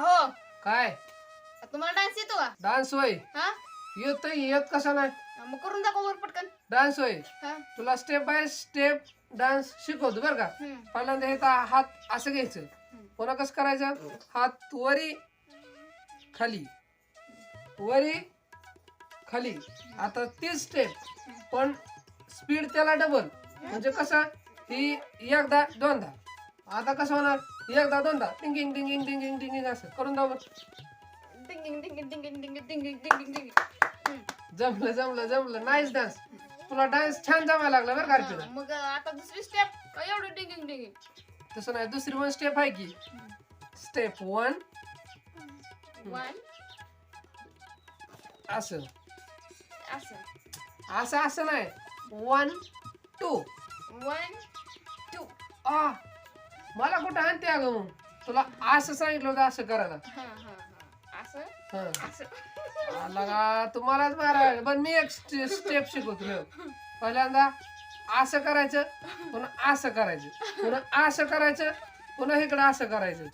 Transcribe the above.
अहो काय? तुम्हाला डान्स येतो का? डान्स होय. हा? येत येत कसा नाही मग करून दाखव वर पटकन. डान्स होय. हा. तुला स्टेप बाय स्टेप डान्स शिकवतो बरं का. हम्म. पहिल्यांदा हे हात असं घ्यायचं. पुन्हा कसं करायचं? हात वरी खाली. वरी खाली. आता तीच स्टेप पण स्पीड त्याला डबल म्हणजे कसं? ही एकदा दोनदा. आता कसं होणार? एकदा दोनदा टिंगिंग टिंगिंग टिंगिंग टिंगिंग असं करून दाव डिंगिंग डिंगिंग डिंगिंग डिंगिंग डिंगिंग डिंगिंग हम्म. जमलं जमलं जमलं नाईस डान्स तुला डान्स छान जमायला लागला बरं का हा, मग आता दुसरी स्टेप एवढी डिंगिंग डिंगिंग तसं नाही दुसरी वन स्टेप आहे की स्टेप वन वन असं असं असं असं नाही वन टू वन टू आ मला कुठं आणते अगं मग? तुला असं सांगितलं होतं असं करायला. हा हा हा. असं? हं. असं. आला का? तुम्हालाच मारा पण मी एक स्टेप शिकवतो. पहिल्यांदा असं करायचं पुन्हा असं करायचं पुन्हा असं करायचं पुन्हा इकडं असं करायचं.